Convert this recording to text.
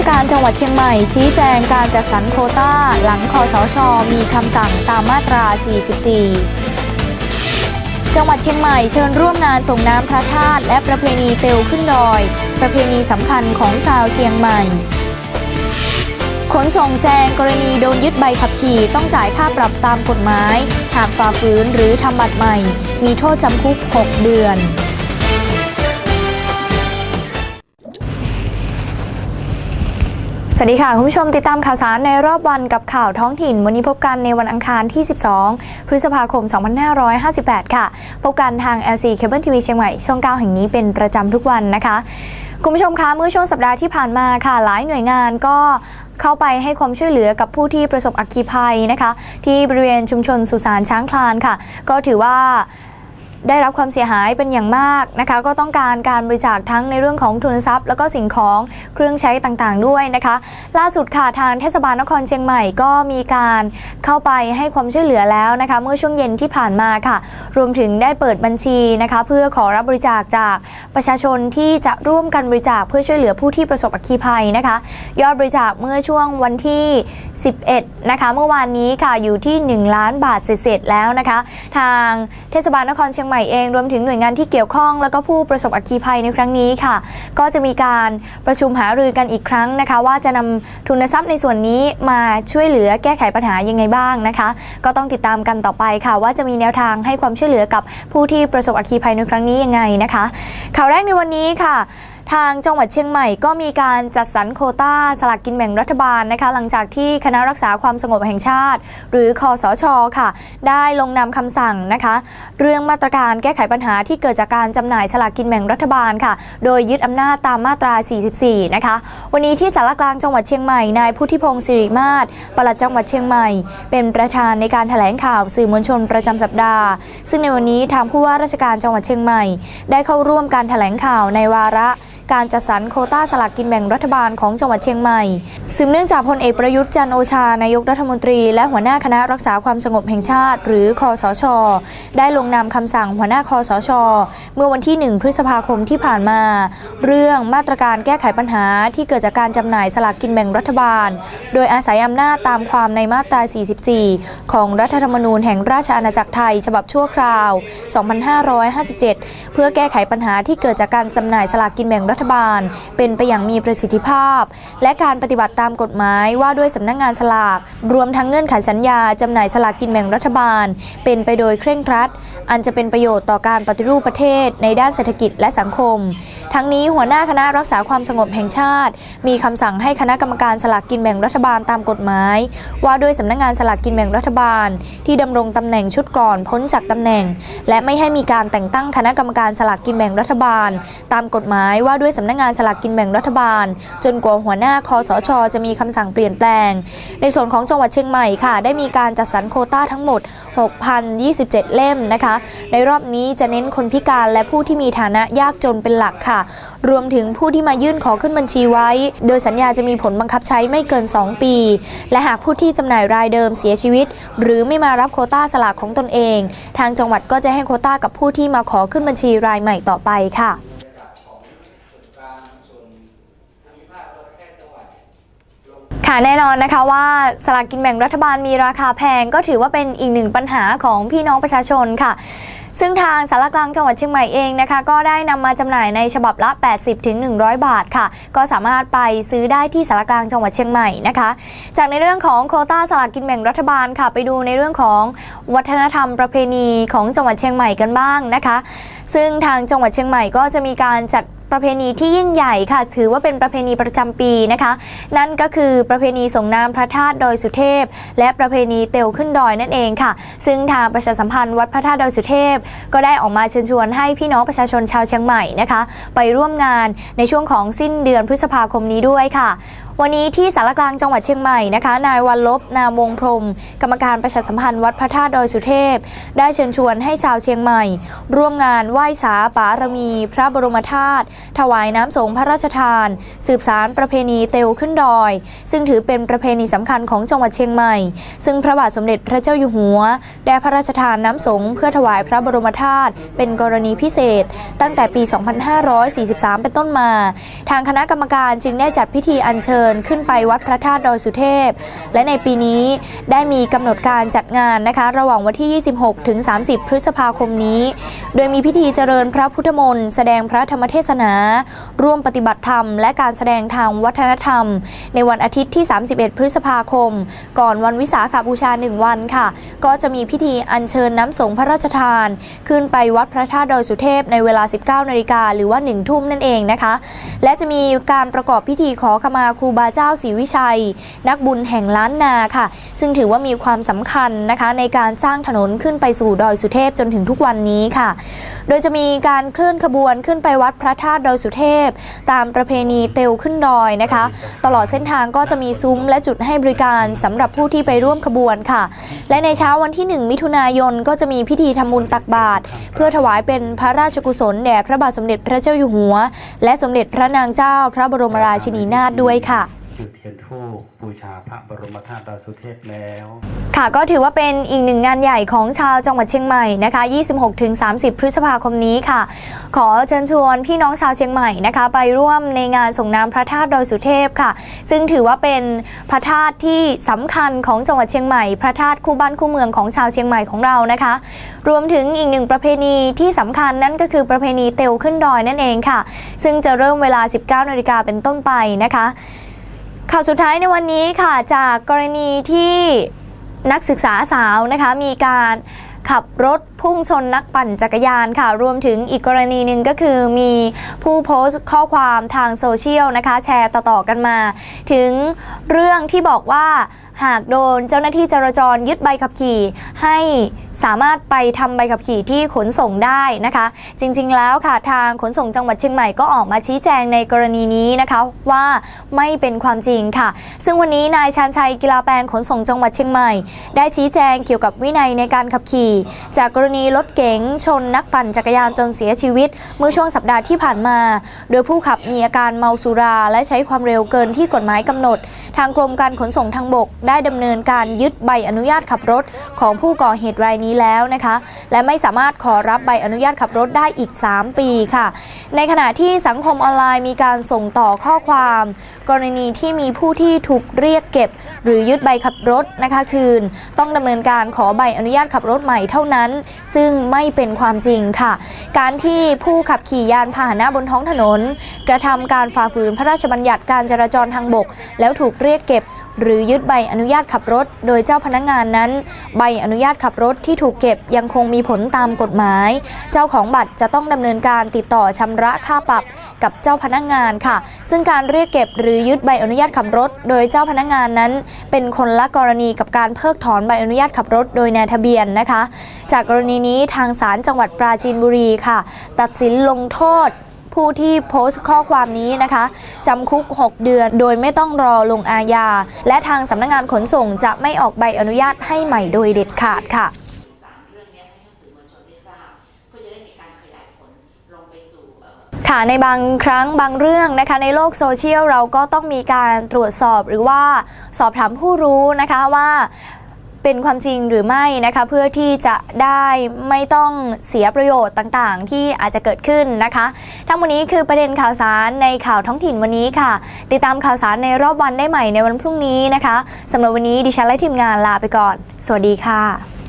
ชการจังหวัดเชียงใหม่ ชี้แจงการจัดสรรโคต้า หลังคอสช มีคำสั่งตามมาตรา 44 จังหวัดเชียงใหม่เชิญร่วมงานส่งน้ำพระธาตุและประเพณีเตวขึ้นดอย ประเพณีสำคัญของชาวเชียงใหม่ขนส่งแจงกรณีโดนยึดใบขับขี่ต้องจ่ายค่าปรับตามกฎหมาย หากฝ่าฝืนหรือทำบัตรใหม่ มีโทษจำคุก 6 เดือน สวัสดีค่ะ คุณผู้ชมติดตามข่าวสารในรอบวันกับข่าวท้องถิ่น วันนี้พบกันในวันอังคารที่ 12 พฤษภาคม 2558 ค่ะ พบกันทาง LC Cable TV เชียงใหม่ช่อง 9 แห่งนี้เป็นประจำทุกวันนะคะ คุณผู้ชมคะ เมื่อช่วงสัปดาห์ที่ผ่านมาค่ะ หลายหน่วยงานก็เข้าไปให้ความช่วยเหลือกับผู้ที่ประสบอัคคีภัยนะคะ ที่บริเวณชุมชนสุสานช้างคลานค่ะ ก็ถือว่า ได้รับความเสียหายเป็นอย่างมากนะคะ ก็ต้องการการบริจาคทั้งในเรื่องของทุนทรัพย์ แล้วก็สิ่งของเครื่องใช้ต่างๆ ด้วยนะคะ ล่าสุดค่ะทางเทศบาลนครเชียงใหม่ก็มีการเข้าไปให้ความช่วยเหลือแล้วนะคะ เมื่อช่วงเย็นที่ผ่านมาค่ะ รวมถึงได้เปิดบัญชีนะคะ เพื่อขอรับบริจาคจากประชาชนที่จะร่วมกันบริจาคเพื่อช่วยเหลือผู้ที่ประสบอัคคีภัยนะคะ ยอดบริจาคเมื่อช่วงวันที่ 11 นะคะ เมื่อวานนี้ค่ะอยู่ที่ 1 ล้านบาทเศษๆแล้วนะคะ ทางเทศบาลนครเชียงใหม่เองรวมถึงหน่วยงานที่เกี่ยวข้อง แล้วก็ผู้ประสบอัคคีภัยในครั้งนี้ค่ะ ก็จะมีการประชุมหารือกันอีกครั้งนะคะ ว่าจะนำทุนทรัพย์ในส่วนนี้มาช่วยเหลือแก้ไขปัญหายังไงบ้างนะคะ ก็ต้องติดตามกันต่อไปค่ะ ว่าจะมีแนวทางให้ความช่วยเหลือกับผู้ที่ประสบอัคคีภัยในครั้งนี้ยังไงนะคะข่าวแรกในวันนี้ค่ะ ทางจังหวัดเชียงใหม่ก็มีการจัดสรรโคต้าสลากกินแบ่งรัฐบาลนะคะ หลังจากที่คณะรักษาความสงบแห่งชาติ หรือคอสชค่ะ ได้ลงนามคำสั่งนะคะ เรื่องมาตรการแก้ไขปัญหาที่เกิดจากการจำหน่ายสลากกินแบ่งรัฐบาลค่ะ โดยยึดอำนาจตามมาตรา 44 นะคะ วันนี้ที่สารกลางจังหวัดเชียงใหม่นายพุทธิพงศ์สิริมาศปลัดจังหวัดเชียงใหม่ เป็นประธานในการแถลงข่าวสื่อมวลชนประจำสัปดาห์ ซึ่งในวันนี้ทางผู้ว่าราชการจังหวัดเชียงใหม่ ได้เข้าร่วมการแถลงข่าวในวาระ การจัดสรรโคต้าสลากกินแบ่งรัฐบาลของจังหวัดเชียงใหม่สืบเนื่องจากพลเอกประยุทธ์จันโอชานายกรัฐมนตรี และหัวหน้าคณะรักษาความสงบแห่งชาติ หรือคอสช ได้ลงนามคำสั่งหัวหน้าคอสช เมื่อวันที่ 1 พฤษภาคมที่ผ่านมา เรื่องมาตรการแก้ไขปัญหาที่เกิดจากการจำหน่ายสลากกินแบ่งรัฐบาล โดยอาศัยอำนาจตามความในมาตรา 44 ของรัฐธรรมนูญแห่งราชอาณาจักรไทย ฉบับชั่วคราว 2557 เพื่อแก้ไขปัญหาที่เกิดจากการจำหน่ายสลากกินแบ่งรัฐบาล เป็นไปอย่างมีประสิทธิภาพ และการปฏิบัติตามกฎหมายว่าด้วยสำนักงงานสลาก รวมทั้งเงื่อนไขสัญญาจำหน่ายสลากกินแบ่งรัฐบาล เป็นไปโดยเคร่งครัด อันจะเป็นประโยชน์ต่อการปฏิรูปประเทศในด้านเศรษฐกิจและสังคม ทั้งนี้หัวหน้าคณะรักษาความสงบแห่งชาติ มีคำสั่งให้คณะกรรมการสลากกินแบ่งรัฐบาลตามกฎหมาย ว่าด้วยสำนักงานสลากกินแบ่งรัฐบาล ที่ดำรงตำแหน่งชุดก่อนพ้นจากตำแหน่ง และไม่ให้มีการแต่งตั้งคณะกรรมการสลากกินแบ่งรัฐบาล ตามกฎหมายว่าด้วยสำนักงานสลากกินแบ่งรัฐบาล จนกว่าหัวหน้าคอสช จะมีคำสั่งเปลี่ยนแปลง ในส่วนของจังหวัดเชียงใหม่ค่ะ ได้มีการจัดสรรโคต้าทั้งหมด 6,027 เล่มนะคะ ในรอบนี้จะเน้นคนพิการและผู้ที่มีฐานะยากจนเป็นหลักค่ะรวมถึงผู้ที่มายื่นขอขึ้นบัญชีไว้ โดยสัญญาจะมีผลบังคับใช้ไม่เกิน 2 ปี และหากผู้ที่จำหน่ายรายเดิมเสียชีวิต หรือไม่มารับโคต้าสลากของตนเอง ทางจังหวัดก็จะให้โคต้ากับผู้ที่มาขอขึ้นบัญชีรายใหม่ต่อไปค่ะค่ะแน่นอนนะคะว่าสลากกินแบ่งรัฐบาลมีราคาแพงก็ถือว่าเป็นอีกหนึ่งปัญหาของพี่น้องประชาชนค่ะ ซึ่งทางสารกลางจังหวัดเชียงใหม่เองนะคะ ก็ได้นำมาจำหน่ายในฉบับละ 80ถึง100 บาทค่ะ ก็สามารถไปซื้อได้ที่สารกลางจังหวัดเชียงใหม่นะคะ จากในเรื่องของโควต้าสลากกินแบ่งรัฐบาลค่ะ ไปดูในเรื่องของวัฒนธรรมประเพณีของจังหวัดเชียงใหม่กันบ้างนะคะ ซึ่งทางจังหวัดเชียงใหม่ก็จะมีการจัด ประเพณีที่ยิ่งใหญ่ค่ะ ถือว่าเป็นประเพณีประจำปีนะคะ นั่นก็คือประเพณีส่งน้ำพระธาตุดอยสุเทพ และประเพณีเตวขึ้นดอยนั่นเองค่ะ ซึ่งทางประชาสัมพันธ์วัดพระธาตุดอยสุเทพ ก็ได้ออกมาเชิญชวนให้พี่น้องประชาชนชาวเชียงใหม่นะคะ ไปร่วมงานในช่วงของสิ้นเดือนพฤษภาคมนี้ด้วยค่ะวันนี้ที่สารกลางจังหวัดเชียงใหม่นะคะ นายวันลบนามวงพรม กรรมการประชาสัมพันธ์วัดพระธาตุดอยสุเทพ ได้เชิญชวนให้ชาวเชียงใหม่ ร่วมงานไหว้สาปารมี พระบรมธาตุถวายน้ำสงฆ์พระราชทาน สืบสารประเพณีเตวขึ้นดอย ซึ่งถือเป็นประเพณีสำคัญของจังหวัดเชียงใหม่ ซึ่งพระบาทสมเด็จพระเจ้าอยู่หัว ได้พระราชทานน้ำสงฆ์เพื่อถวายพระบรมธาตุเป็นกรณีพิเศษ ตั้งแต่ปี 2543 เป็นต้นมา ทางคณะกรรมการจึงได้จัดพิธีอัญเชิญขึ้นไปวัดพระธาตุดอยสุเทพ และในปีนี้ได้มีกำหนดการจัดงานนะคะ ระหว่างวันที่ 26 ถึง 30 พฤษภาคมนี้ โดยมีพิธีเจริญพระพุทธมนต์แสดงพระธรรมเทศนา ร่วมปฏิบัติธรรม และการแสดงทางวัฒนธรรม ในวันอาทิตย์ที่ 31 พฤษภาคม ก่อนวันวิสาขบูชา 1 วันค่ะ ก็จะมีพิธีอัญเชิญน้ำสงฆ์พระราชทาน ขึ้นไปวัดพระธาตุดอยสุเทพในเวลา 19 นาฬิกาหรือว่า 1 ทุ่มนั่นเองนะคะ และจะมีการประกอบพิธีขอขมาครูบาเจ้าศรีวิชัย นักบุญแห่งล้านนาค่ะ ซึ่งถือว่ามีความสำคัญนะคะในการสร้างถนนขึ้นไปสู่ดอยสุเทพจนถึงทุกวันนี้ค่ะ โดยจะมีการเคลื่อนขบวนขึ้นไปวัดพระธาตุดอยสุเทพ ตามประเพณีเตวขึ้นดอยนะคะ ตลอดเส้นทางก็จะมีซุ้มและจุดให้บริการสำหรับผู้ที่ไปร่วมขบวนค่ะ และในเช้าวันที่ 1 มิถุนายนก็จะมีพิธีทำบุญตักบาตรเพื่อถวายเป็นพระราชกุศลแด่พระบาทสมเด็จพระเจ้าอยู่หัว และสมเด็จพระนางเจ้าพระบรมราชินีนาถด้วยค่ะ จุดเทียนธูปบูชาพระบรมธาตุดอยสุเทพแล้ว ค่ะก็ถือว่าเป็นอีกหนึ่งงานใหญ่ของชาวจังหวัดเชียงใหม่นะคะ 26-30 พฤษภาคมนี้ค่ะ ขอเชิญชวนพี่น้องชาวเชียงใหม่นะคะ ไปร่วมในงานส่งน้ำพระธาตุดอยสุเทพค่ะ ซึ่งถือว่าเป็นพระธาตุที่สำคัญของจังหวัดเชียงใหม่ พระธาตุคู่บ้านคู่เมืองของชาวเชียงใหม่ของเรานะคะ รวมถึงอีกหนึ่งประเพณีที่สำคัญนั่นก็คือประเพณีเตวขึ้นดอยนั่นเองค่ะ ซึ่งจะเริ่มเวลา 19นาฬิกาเป็นต้นไปนะคะ ข่าวสุดท้ายในวันนี้ค่ะจากกรณีที่นักศึกษาสาวนะคะมีการขับรถพุ่งชนนักปั่นจักรยานค่ะ รวมถึงอีกกรณีหนึ่งก็คือมีผู้โพสต์ข้อความทางโซเชียลนะคะ แชร์ต่อ ๆ กันมา ถึงเรื่องที่บอกว่าหากโดนเจ้าหน้าที่จราจรยึดใบขับขี่ให้สามารถไปทำใบขับขี่ที่ขนส่งได้นะคะ จริงๆแล้วค่ะทางขนส่งจังหวัดเชียงใหม่ก็ออกมาชี้แจงในกรณีนี้นะคะว่าไม่เป็นความจริงค่ะ ซึ่งวันนี้นายชาญชัยกีฬาแปลงขนส่งจังหวัดเชียงใหม่ ได้ชี้แจงเกี่ยวกับวินัยในการขับขี่ จากกรณีรถเก๋งชนนักปั่นจักรยานจนเสียชีวิต เมื่อช่วงสัปดาห์ที่ผ่านมา โดยผู้ขับมีอาการเมาสุรา และใช้ความเร็วเกินที่กฎหมายกำหนด ทางกรมการขนส่งทางบก ได้ดำเนินการยึดใบอนุญาตขับรถของผู้ก่อเหตุรายนี้แล้วนะคะ และไม่สามารถขอรับใบอนุญาตขับรถได้อีก 3 ปีค่ะ ในขณะที่สังคมออนไลน์มีการส่งต่อข้อความ กรณีที่มีผู้ที่ถูกเรียกเก็บ หรือยึดใบขับรถนะคะคืน ต้องดำเนินการขอใบอนุญาตขับรถใหม่เท่านั้น ซึ่งไม่เป็นความจริงค่ะ การที่ผู้ขับขี่ยานพาหนะบนท้องถนน กระทำการฝ่าฝืนพระราชบัญญัติการจราจรทางบก แล้วถูกเรียกเก็บ หรือยึดใบอนุญาตขับรถ โดยเจ้าพนักงานนั้น ใบอนุญาตขับรถที่ถูกเก็บยังคงมีผลตามกฎหมาย เจ้าของบัตรจะต้องดำเนินการติดต่อชำระค่าปรับกับเจ้าพนักงานค่ะ ซึ่งการเรียกเก็บหรือยึดใบอนุญาตขับรถ โดยเจ้าพนักงานนั้น เป็นคนละกรณีกับการเพิกถอนใบอนุญาตขับรถ โดยนายทะเบียนนะคะ จากกรณีนี้ทางศาลจังหวัดปราจีนบุรีค่ะ ตัดสินลงโทษผู้ที่โพสต์ข้อความนี้นะคะจำคุก 6 เดือนโดยไม่ต้องรอลงอาญา และทางสำนักงานขนส่งจะไม่ออกใบอนุญาตให้ใหม่โดยเด็ดขาดค่ะ ค่ะในบางครั้งบางเรื่องนะคะในโลกโซเชียลเราก็ต้องมีการตรวจสอบหรือว่าสอบถามผู้รู้นะคะว่าเป็นความจริงหรือไม่นะคะเพื่อที่จะได้ไม่ต้องเสียประโยชน์ต่างๆ ที่อาจจะเกิดขึ้นนะคะ ทั้งหมดนี้คือประเด็นข่าวสารในข่าวท้องถิ่นวันนี้ค่ะ ติดตามข่าวสารในรอบวันได้ใหม่ในวันพรุ่งนี้นะคะสำหรับวันนี้ดิฉันและทีมงานลาไปก่อน สวัสดีค่ะ